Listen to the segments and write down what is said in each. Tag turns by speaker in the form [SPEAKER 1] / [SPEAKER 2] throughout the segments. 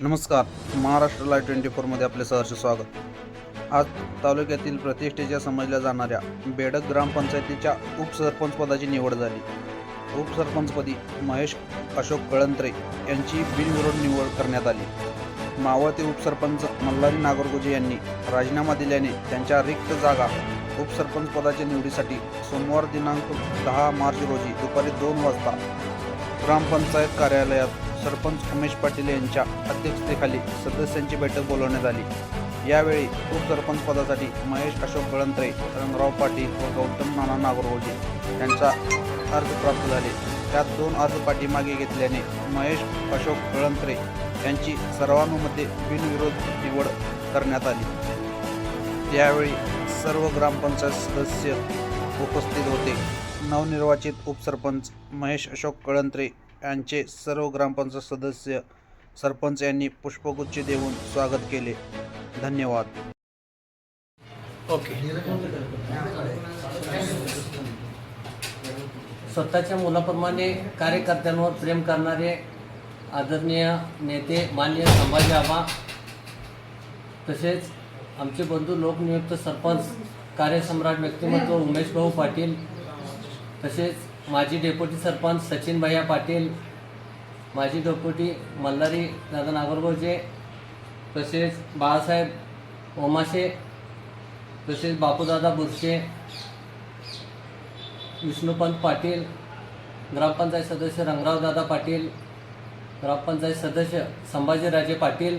[SPEAKER 1] नमस्कार Maharashtra live twenty फोरमध्ये आपले सहर्ष स्वागत. आज तालुक्यातील प्रतिष्ठेच्या समजल्या जाणाऱ्या बेडक ग्रामपंचायतीच्या उपसरपंच पदाची निवड झाली. उपसरपंचपदी महेश अशोक कळंत्रे यांची बिनविरोध निवड करण्यात आली. मावळते उपसरपंच मल्हारी नागरगोजे यांनी राजीनामा दिल्याने त्यांच्या रिक्त जागा उपसरपंच पदाच्या निवडीसाठी सोमवार दिनांक दहा मार्च रोजी दुपारी दोन वाजता ग्रामपंचायत कार्यालयात सरपंच उमेश पाटील यांच्या अध्यक्षतेखाली सदस्यांची बैठक बोलवण्यात आली. यावेळी उपसरपंच पदासाठी महेश अशोक कळंत्रे रंगराव पाटील व गौतम नाना नागरगोजे यांचा अर्ज प्राप्त झाले. त्यात दोन अर्ज पाठीमागे घेतल्याने महेश अशोक कळंत्रे यांची सर्वानुमते बिनविरोध निवड करण्यात आली. यावेळी सर्व ग्रामपंचायत सदस्य उपस्थित होते. नवनिर्वाचित उपसरपंच महेश अशोक कळंत्रे यांचे सर्व ग्रामपंचायत सदस्य सरपंच यांनी पुष्पगुच्छ देऊन स्वागत केले. धन्यवाद.
[SPEAKER 2] ओके. स्वतःच्या मुलाप्रमाणे कार्यकर्त्यांवर प्रेम करणारे आदरणीय नेते मान्य संभाजी आबा तसेच आमचे बंधू लोकनियुक्त सरपंच कार्यसम्राट व्यक्तिमत्व उमेश भाऊ पाटील तसेच माजी डेप्युटी सरपंच सचिन भैया पाटील माजी डेप्युटी मल्हारी दादा नागरगोजे तसेच बाळासाहेब ओमाशे तसेच बापूदादा बुरशे विष्णुपंत पाटील ग्रामपंचायत सदस्य रंगरावदादा पाटील ग्रामपंचायत सदस्य संभाजीराजे पाटील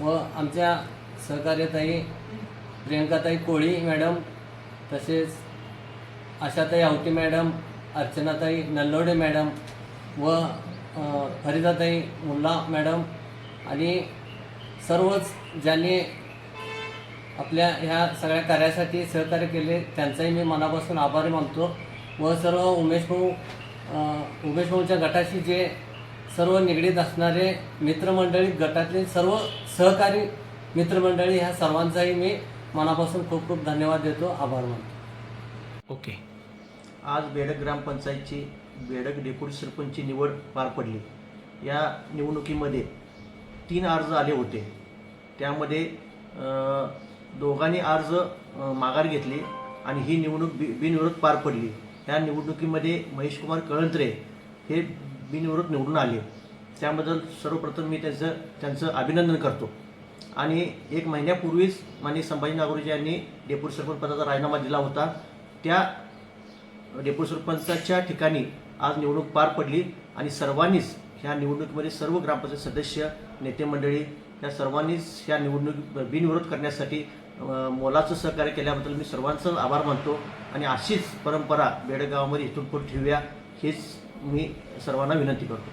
[SPEAKER 2] व आमच्या सहकार्यताई प्रियंकाताई कोळी मॅडम तसेच आशाताई आवटी मॅडम अर्चनाताई नल्लोडे मॅडम व फरिदाताई मुल्ला मॅडम आणि सर्वच ज्यांनी आपल्या ह्या सगळ्या कार्यासाठी सहकार्य केले त्यांचाही मी मनापासून आभारी मानतो व सर्व उमेश भाऊ उमेश भाऊच्या गटाशी जे सर्व निगडीत असणारे मित्रमंडळी गटातले सर्व सहकारी मित्रमंडळी ह्या सर्वांचाही मी मनापासून खूप खूप धन्यवाद देतो आभार मानतो.
[SPEAKER 3] ओके. आज बेडक ग्रामपंचायतची बेडक डेप्युटी सरपंचची निवड पार पडली. या निवडणुकीमध्ये तीन अर्ज आले होते. त्यामध्ये दोघांनी अर्ज माघार घेतले आणि ही निवडणूक बि बिनविरोध पार पडली. या निवडणुकीमध्ये महेशकुमार कळंत्रे हे बिनविरोध निवडून आले. त्याबद्दल सर्वप्रथम मी त्यांचं त्यांचं अभिनंदन करतो. आणि एक महिन्यापूर्वीच माननीय संभाजी नागोजी यांनी डेप्युटी सरपंच पदाचा राजीनामा दिला होता त्या डेप्युटी सरपंचाच्या ठिकाणी आज निवडणूक पार पडली आणि सर्वांनीच ह्या निवडणुकीमध्ये सर्व ग्रामपंचायत सदस्य नेते मंडळी या सर्वांनीच ह्या निवडणूक बिनविरोध करण्यासाठी मोलाचं सहकार्य केल्याबद्दल मी सर्वांचं आभार मानतो आणि अशीच परंपरा बेडगावामध्ये इथून पुढे ठेवूया हेच मी सर्वांना विनंती करतो.